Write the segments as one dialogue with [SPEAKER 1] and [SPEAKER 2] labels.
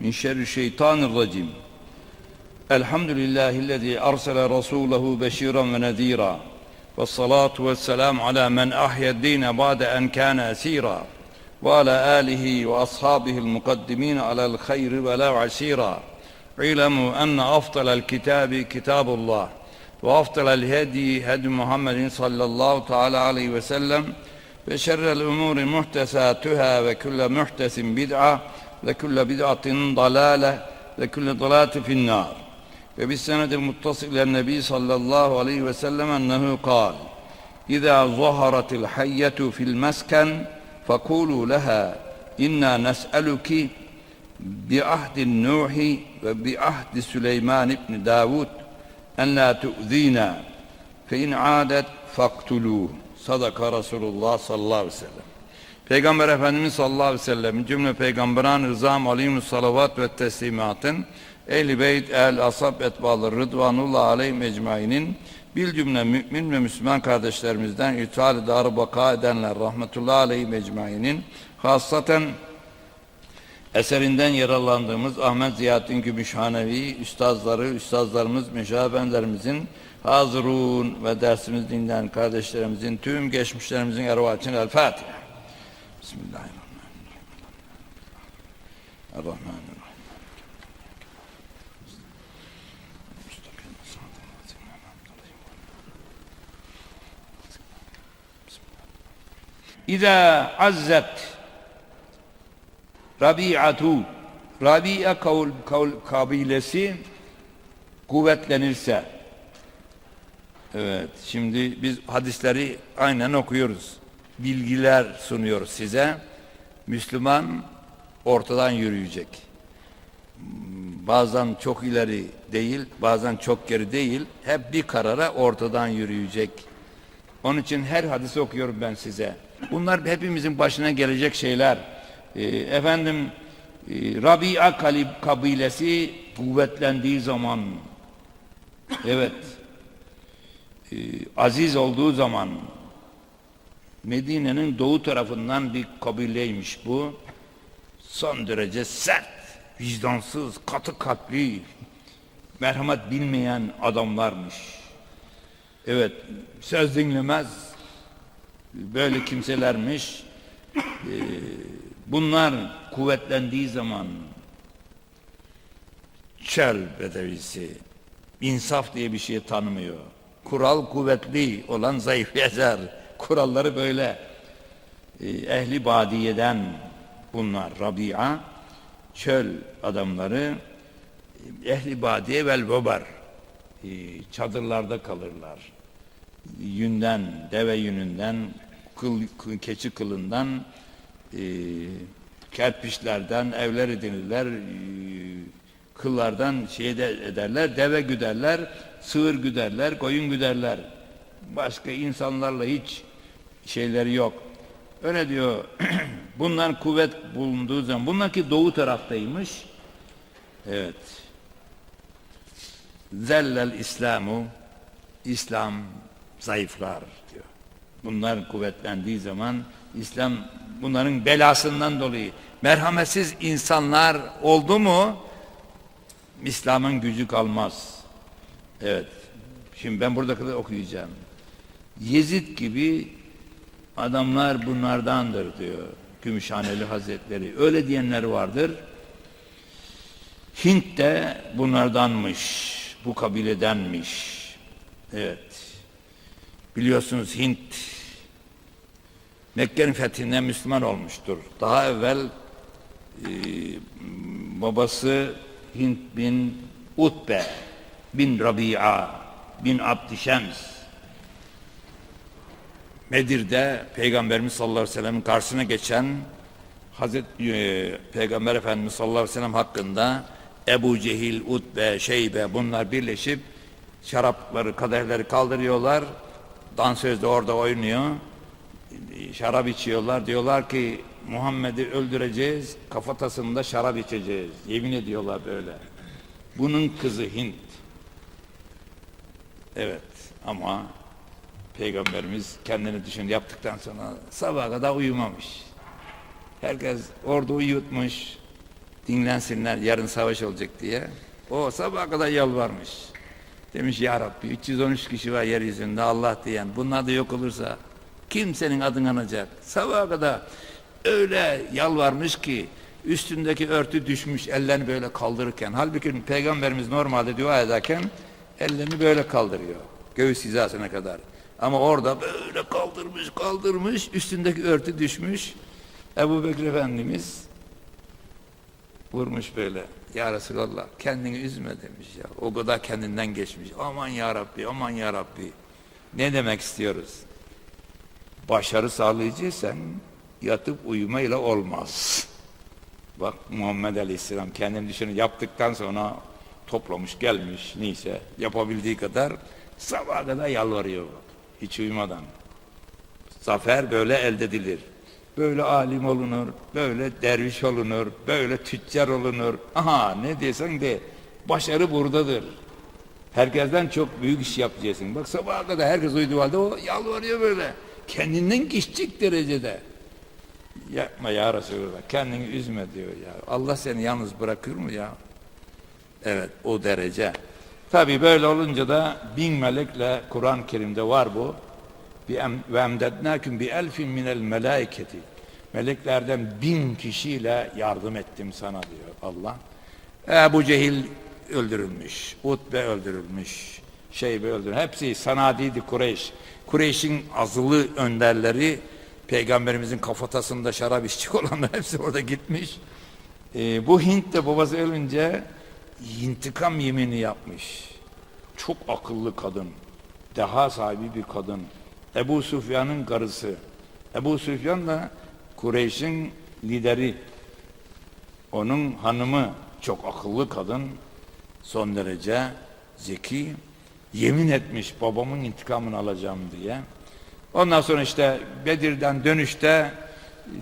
[SPEAKER 1] من شر الشيطان الرجيم. الحمد لله الذي أرسل رسوله بشيرا ونذيرا والصلاة والسلام على من أحيا الدين بعد أن كان أسيرا وعلى آله وأصحابه المقدمين على الخير ولا عسيرا. علموا أن أفضل الكتاب كتاب الله وأفضل الهدي هدي محمد صلى الله تعالى عليه وسلم وشر الأمور محدثاتها وكل محدث بدعة وكل بدعة ضلالة وكل ضلالة في النار وبالسند المتصل إلى النبي صلى الله عليه وسلم أنه قال إذا ظهرت الحية في المسكن فقولوا لها إنا نسألك بعهد النوح وبعهد سليمان بن داود أن لا تؤذينا فإن عادت فاقتلوه Sadaka Resulullah sallallahu aleyhi ve sellem. Peygamber Efendimiz sallallahu aleyhi ve sellem cümle peygamberan rızam alim salavat ve teslimatın ehl-i beyt el asab etbalı rıdvanullah aleyhim ecmainin bil cümle mümin ve Müslüman kardeşlerimizden ithal darı baka edenler rahmetullahi aleyhim ecmainin hasaten eserinden yararlandığımız Ahmet Ziyaddin Gümüşhanevi üstazları, üstazlarımız, meşabenlerimizin hazırun ve dersimiz dinleyen kardeşlerimizin tüm geçmişlerimizin ervah için El Fatiha. Bismillahirrahmanirrahim. Errahmanirrahim. İza azzet Rabi'atu Rabia kavl, kavl, kabilesi kuvvetlenirse Evet şimdi biz hadisleri aynen okuyoruz. Bilgiler sunuyoruz size. Müslüman ortadan yürüyecek. Bazen çok ileri değil, bazen çok geri değil. Hep bir karara ortadan yürüyecek. Onun için her hadisi okuyorum ben size. Bunlar hepimizin başına gelecek şeyler. Ee, efendim e, Rabia kabilesi kuvvetlendiği zaman evet e, aziz olduğu zaman Medine'nin doğu tarafından bir kabileymiş bu. Son derece sert, vicdansız, katı kalpli, merhamet bilmeyen adamlarmış. Evet, söz dinlemez böyle kimselermiş. Ee, bunlar kuvvetlendiği zaman çöl bedevisi insaf diye bir şey tanımıyor. Kural kuvvetli olan zayıf yazar. Kuralları böyle. Ee, ehli badiyeden bunlar Rabia çöl adamları ehli badiye vel vebar ee, çadırlarda kalırlar. Yünden, deve yününden, kıl, keçi kılından e, kerpiçlerden evler edinirler e, kıllardan şey de ederler deve güderler sığır güderler koyun güderler başka insanlarla hiç şeyleri yok öyle diyor bunlar kuvvet bulunduğu zaman bunlar ki doğu taraftaymış evet zellel İslamu İslam zayıflar diyor bunlar kuvvetlendiği zaman İslam bunların belasından dolayı merhametsiz insanlar oldu mu İslam'ın gücü kalmaz. Evet. Şimdi ben burada kadar okuyacağım. Yezid gibi adamlar bunlardandır diyor Gümüşhaneli Hazretleri. Öyle diyenler vardır. Hint de bunlardanmış. Bu kabiledenmiş. Evet. Biliyorsunuz Hint Mekke'nin fethinden Müslüman olmuştur. Daha evvel e, babası Hint bin Utbe bin Rabia bin Abdişems Medir'de Peygamberimiz sallallahu aleyhi ve sellem'in karşısına geçen Hazreti e, Peygamber Efendimiz sallallahu aleyhi ve sellem hakkında Ebu Cehil, Utbe, Şeybe bunlar birleşip şarapları, kadehleri kaldırıyorlar. Dansöz de orada oynuyor. Şarap içiyorlar. Diyorlar ki Muhammed'i öldüreceğiz, kafatasında şarap içeceğiz. Yemin ediyorlar böyle. Bunun kızı Hint. Evet ama Peygamberimiz kendini düşün yaptıktan sonra sabaha kadar uyumamış. Herkes orada uyutmuş. Dinlensinler yarın savaş olacak diye. O sabaha kadar yalvarmış. Demiş ya Rabbi 313 kişi var yeryüzünde Allah diyen. Bunlar da yok olursa kimsenin adını anacak. Sabaha kadar öyle yalvarmış ki üstündeki örtü düşmüş ellerini böyle kaldırırken. Halbuki peygamberimiz normalde dua ederken ellerini böyle kaldırıyor. Göğüs hizasına kadar. Ama orada böyle kaldırmış kaldırmış üstündeki örtü düşmüş. Ebu Bekir Efendimiz vurmuş böyle. Ya Resulallah kendini üzme demiş ya. O kadar kendinden geçmiş. Aman ya Rabbi, aman ya Rabbi. Ne demek istiyoruz? Başarı sağlayacaksan yatıp uyumayla olmaz. Bak Muhammed Aleyhisselam kendini düşünün yaptıktan sonra toplamış gelmiş neyse yapabildiği kadar sabaha kadar yalvarıyor hiç uyumadan. Zafer böyle elde edilir. Böyle alim olunur, böyle derviş olunur, böyle tüccar olunur. Aha ne desen de başarı buradadır. Herkesten çok büyük iş yapacaksın. Bak sabaha kadar herkes uyuduğu halde o yalvarıyor böyle. Kendinden geçecek derecede. Yapma ya Resulallah. Kendini üzme diyor ya. Allah seni yalnız bırakır mı ya? Evet o derece. Tabi böyle olunca da bin melekle Kur'an-ı Kerim'de var bu. Ve emdednâküm bi elfin minel melâiketi. Meleklerden bin kişiyle yardım ettim sana diyor Allah. Ebu Cehil öldürülmüş. Utbe öldürülmüş. Şeybe öldürülmüş. Hepsi sanadiydi Kureyş. Kureyş'in azılı önderleri Peygamberimizin kafatasında şarap içecek olanlar hepsi orada gitmiş. Ee, bu Hint de babası ölünce intikam yemini yapmış. Çok akıllı kadın. Deha sahibi bir kadın. Ebu Süfyan'ın karısı. Ebu Süfyan da Kureyş'in lideri. Onun hanımı çok akıllı kadın. Son derece zeki. Yemin etmiş babamın intikamını alacağım diye. Ondan sonra işte Bedir'den dönüşte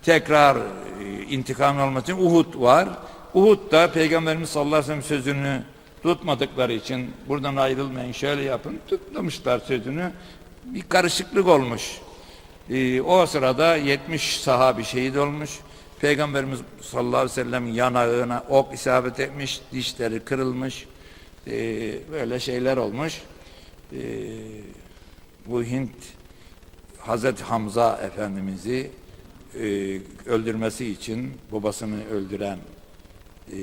[SPEAKER 1] tekrar e, intikam alması için Uhud var. Uhud da Peygamberimiz sallallahu aleyhi ve sellem sözünü tutmadıkları için buradan ayrılmayın şöyle yapın tutmamışlar sözünü. Bir karışıklık olmuş. Ee, o sırada 70 sahabi şehit olmuş. Peygamberimiz sallallahu aleyhi ve sellem yanağına ok isabet etmiş, dişleri kırılmış. Ee, böyle şeyler olmuş. Ee, bu Hint Hazreti Hamza Efendimiz'i e, öldürmesi için babasını öldüren e,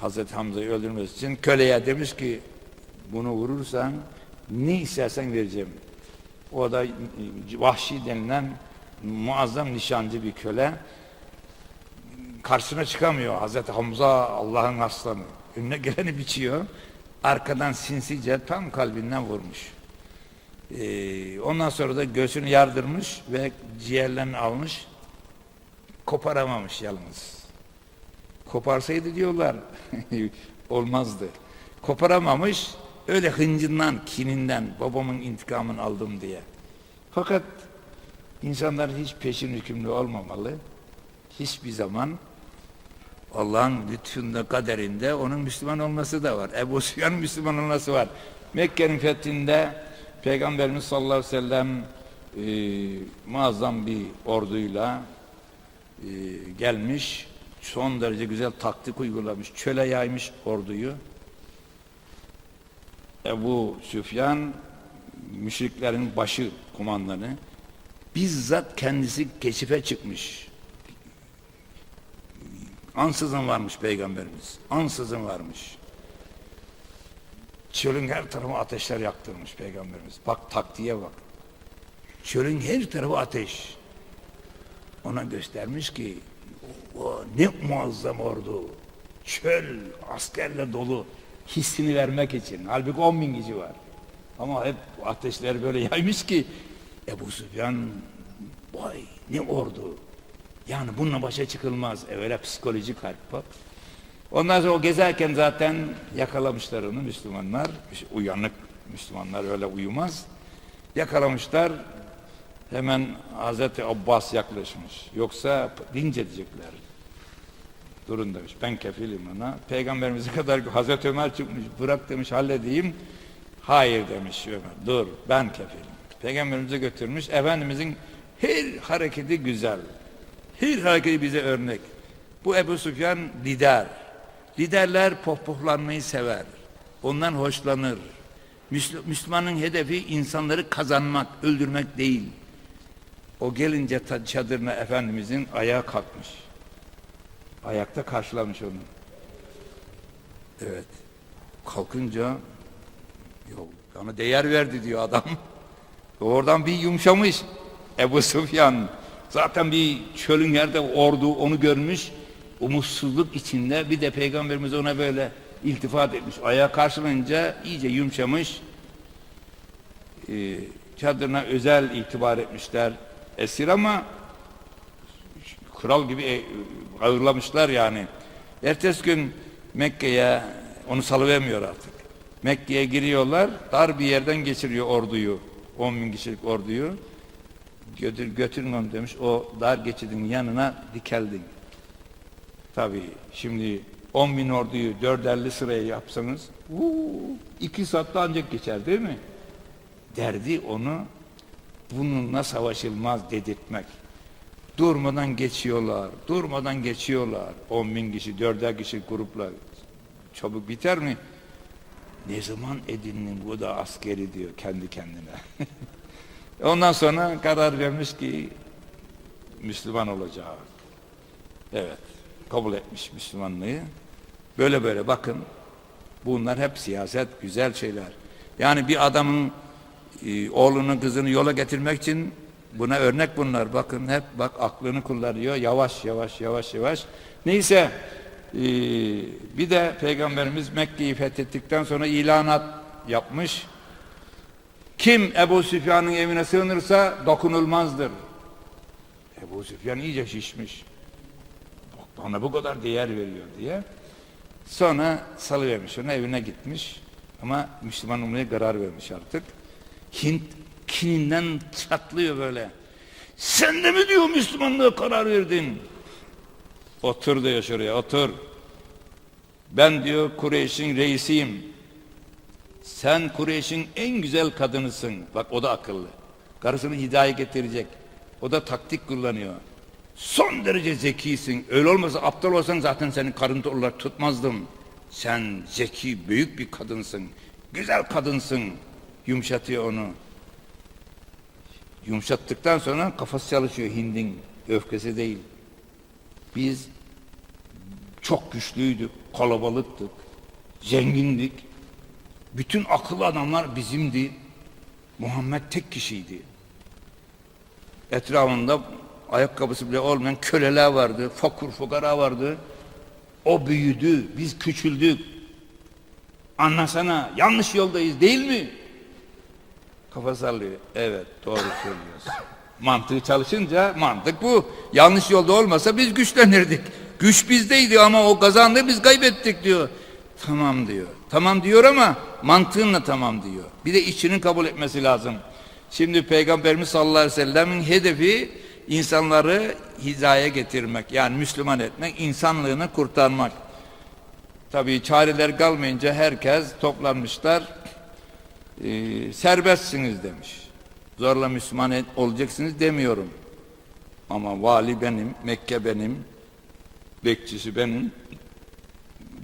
[SPEAKER 1] Hazreti Hamza'yı öldürmesi için köleye demiş ki bunu vurursan ne istersen vereceğim. O da e, vahşi denilen muazzam nişancı bir köle. Karşısına çıkamıyor Hazreti Hamza Allah'ın aslanı. Önüne geleni biçiyor. Arkadan sinsice tam kalbinden vurmuş. Ee, ondan sonra da göğsünü yardırmış ve ciğerlerini almış. Koparamamış yalnız. Koparsaydı diyorlar olmazdı. Koparamamış öyle hıncından, kininden babamın intikamını aldım diye. Fakat insanlar hiç peşin hükümlü olmamalı. Hiçbir zaman Allah'ın lütfunda, kaderinde onun Müslüman olması da var. Ebu Süfyan Müslüman olması var. Mekke'nin fethinde Peygamberimiz sallallahu aleyhi ve sellem e, muazzam bir orduyla e, gelmiş. Son derece güzel taktik uygulamış. Çöle yaymış orduyu. Ebu Süfyan müşriklerin başı kumandanı bizzat kendisi keşife çıkmış. Ansızın varmış peygamberimiz. Ansızın varmış. Çölün her tarafı ateşler yaktırmış peygamberimiz. Bak taktiğe bak. Çölün her tarafı ateş. Ona göstermiş ki o ne muazzam ordu. Çöl askerle dolu hissini vermek için. Halbuki 10 bin kişi var. Ama hep ateşler böyle yaymış ki Ebu Süfyan vay ne ordu. Yani bununla başa çıkılmaz. Evvela psikolojik harp bak.
[SPEAKER 2] Ondan sonra o gezerken zaten yakalamışlar onu Müslümanlar. Uyanık Müslümanlar öyle uyumaz. Yakalamışlar. Hemen Hazreti Abbas yaklaşmış. Yoksa dinç edecekler. Durun demiş. Ben kefilim ona. Peygamberimize kadar Hazreti Ömer çıkmış. Bırak demiş halledeyim. Hayır demiş Ömer. Dur ben kefilim. Peygamberimize götürmüş. Efendimizin her hareketi güzel. Her hareketi bize örnek. Bu Ebu Süfyan lider. Liderler pohpohlanmayı sever. Ondan hoşlanır. Müsl- Müslümanın hedefi insanları kazanmak, öldürmek değil. O gelince çadırına Efendimizin ayağa kalkmış. Ayakta karşılamış onu. Evet. Kalkınca yok bana değer verdi diyor adam. Oradan bir yumuşamış Ebu Sufyan. Zaten bir çölün yerde ordu onu görmüş. Umutsuzluk içinde bir de peygamberimiz ona böyle iltifat etmiş. Ayağa karşılayınca iyice yumuşamış. Ee, çadırına özel itibar etmişler. Esir ama kral gibi e, ağırlamışlar yani. Ertesi gün Mekke'ye onu salıvermiyor artık. Mekke'ye giriyorlar, dar bir yerden geçiriyor orduyu. 10 bin kişilik orduyu. Götür, götürmem demiş, o dar geçidin yanına dikeldin. Tabii şimdi 10 bin orduyu dörderli sıraya yapsanız, uuu, iki saatte ancak geçer değil mi? Derdi onu bununla savaşılmaz dedirtmek. Durmadan geçiyorlar, durmadan geçiyorlar. 10 bin kişi, dörder kişi gruplar. Çabuk biter mi? Ne zaman edindin bu da askeri diyor kendi kendine. Ondan sonra karar vermiş ki Müslüman olacak. Evet, kabul etmiş Müslümanlığı. Böyle böyle bakın, bunlar hep siyaset, güzel şeyler. Yani bir adamın e, oğlunu, kızını yola getirmek için buna örnek bunlar. Bakın hep bak aklını kullanıyor, yavaş yavaş yavaş yavaş. Neyse, e, bir de Peygamberimiz Mekke'yi fethettikten sonra ilanat yapmış. Kim Ebu Süfyan'ın evine sığınırsa dokunulmazdır. Ebu Süfyan iyice şişmiş. Bak bana bu kadar değer veriyor diye. Sonra salıvermiş onu evine gitmiş. Ama Müslüman olmaya karar vermiş artık. Hint kininden çatlıyor böyle. Sen de mi diyor Müslümanlığa karar verdin? Otur diyor şuraya otur. Ben diyor Kureyş'in reisiyim. Sen Kureyş'in en güzel kadınısın. Bak o da akıllı. Karısını hidayet getirecek. O da taktik kullanıyor. Son derece zekisin. Öyle olmasa aptal olsan zaten senin karın olarak tutmazdım. Sen zeki, büyük bir kadınsın. Güzel kadınsın. Yumuşatıyor onu. Yumuşattıktan sonra kafası çalışıyor Hind'in. Öfkesi değil. Biz çok güçlüydük, kalabalıktık, zengindik. Bütün akıllı adamlar bizimdi. Muhammed tek kişiydi. Etrafında ayakkabısı bile olmayan köleler vardı, fakir fukara vardı. O büyüdü, biz küçüldük. Anlasana, yanlış yoldayız değil mi? Kafa sallıyor. Evet, doğru söylüyorsun. Mantığı çalışınca mantık bu. Yanlış yolda olmasa biz güçlenirdik. Güç bizdeydi ama o kazandı biz kaybettik diyor. Tamam diyor. Tamam diyor ama mantığınla tamam diyor. Bir de içinin kabul etmesi lazım. Şimdi Peygamberimiz sallallahu aleyhi ve sellemin hedefi insanları hizaya getirmek. Yani Müslüman etmek, insanlığını kurtarmak. Tabii çareler kalmayınca herkes toplanmışlar. Ee, serbestsiniz demiş. Zorla Müslüman olacaksınız demiyorum. Ama vali benim, Mekke benim, bekçisi benim,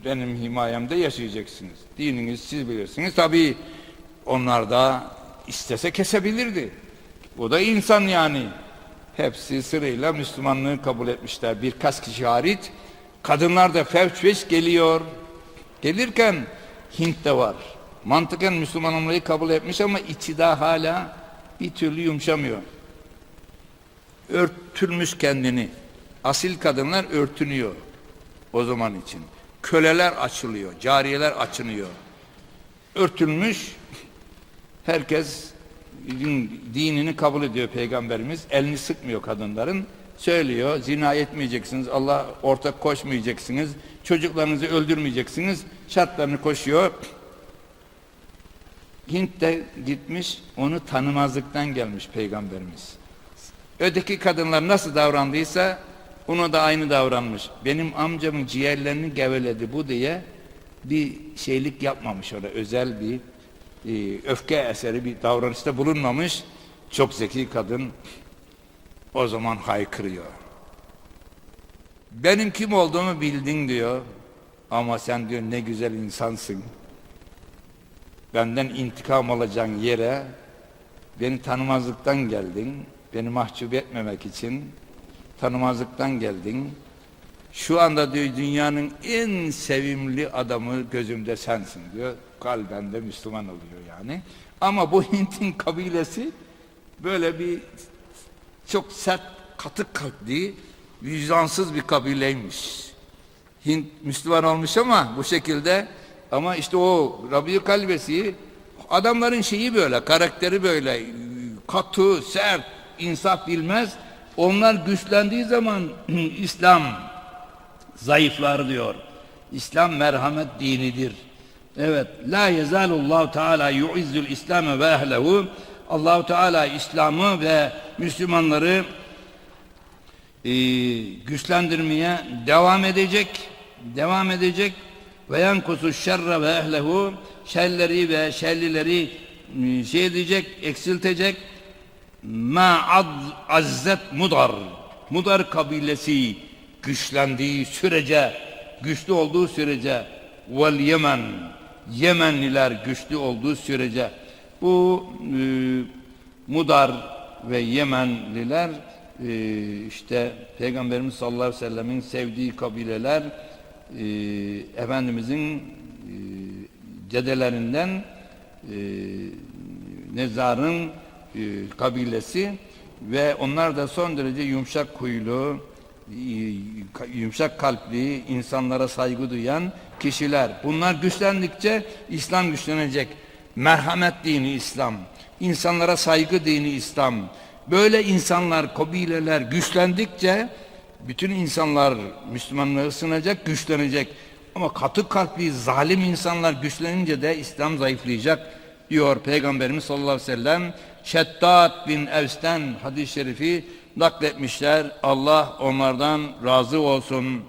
[SPEAKER 2] benim himayemde yaşayacaksınız. Dininiz siz bilirsiniz. Tabii onlar da istese kesebilirdi. O da insan yani. Hepsi sırayla Müslümanlığı kabul etmişler. Birkaç kişi hariç. Kadınlar da fevç geliyor. Gelirken Hint de var. Mantıken Müslüman olmayı kabul etmiş ama içi daha hala bir türlü yumuşamıyor. Örtülmüş kendini. Asil kadınlar örtünüyor o zaman için. Köleler açılıyor, cariyeler açınıyor. Örtülmüş, herkes din- dinini kabul ediyor Peygamberimiz. Elini sıkmıyor kadınların. söylüyor. Zina etmeyeceksiniz, Allah ortak koşmayacaksınız, çocuklarınızı öldürmeyeceksiniz. Şartlarını koşuyor. Hint de gitmiş, onu tanımazlıktan gelmiş peygamberimiz. Öteki kadınlar nasıl davrandıysa ona da aynı davranmış. Benim amcamın ciğerlerini geveledi bu diye bir şeylik yapmamış orada özel bir e, öfke eseri bir davranışta bulunmamış. Çok zeki kadın o zaman haykırıyor. Benim kim olduğumu bildin diyor. Ama sen diyor ne güzel insansın. Benden intikam alacağın yere beni tanımazlıktan geldin. Beni mahcup etmemek için tanımazlıktan geldin. Şu anda diyor dünyanın en sevimli adamı gözümde sensin diyor. Kalben de Müslüman oluyor yani. Ama bu Hint'in kabilesi böyle bir çok sert, katı kalpli, vicdansız bir kabileymiş. Hint Müslüman olmuş ama bu şekilde ama işte o Rabi kalbesi adamların şeyi böyle, karakteri böyle katı, sert, insaf bilmez. Onlar güçlendiği zaman İslam zayıflar diyor. İslam merhamet dinidir. Evet, la yezalullahu teala yu'izzul İslam ve ehlehu. Allahu Teala İslam'ı ve Müslümanları e, güçlendirmeye devam edecek, devam edecek ve yankusu şerre ve ehlehu şerleri ve şerlileri e, şey edecek, eksiltecek. Ma az, azzet mudar. Mudar kabilesi güçlendiği sürece güçlü olduğu sürece. Vel yemen Yemenliler güçlü olduğu sürece. Bu e, Mudar ve Yemenliler e, işte Peygamberimiz sallallahu aleyhi ve sellemin sevdiği kabileler e, Efendimizin e, cedelerinden e, Nezar'ın e, kabilesi ve onlar da son derece yumuşak huylu, e, yumuşak kalpli, insanlara saygı duyan kişiler. Bunlar güçlendikçe İslam güçlenecek. Merhamet dini İslam, insanlara saygı dini İslam. Böyle insanlar, kabileler güçlendikçe bütün insanlar Müslümanlığı ısınacak, güçlenecek. Ama katı kalpli, zalim insanlar güçlenince de İslam zayıflayacak diyor Peygamberimiz sallallahu aleyhi ve sellem. Şeddat bin Evs'ten hadis-i şerifi nakletmişler. Allah onlardan razı olsun.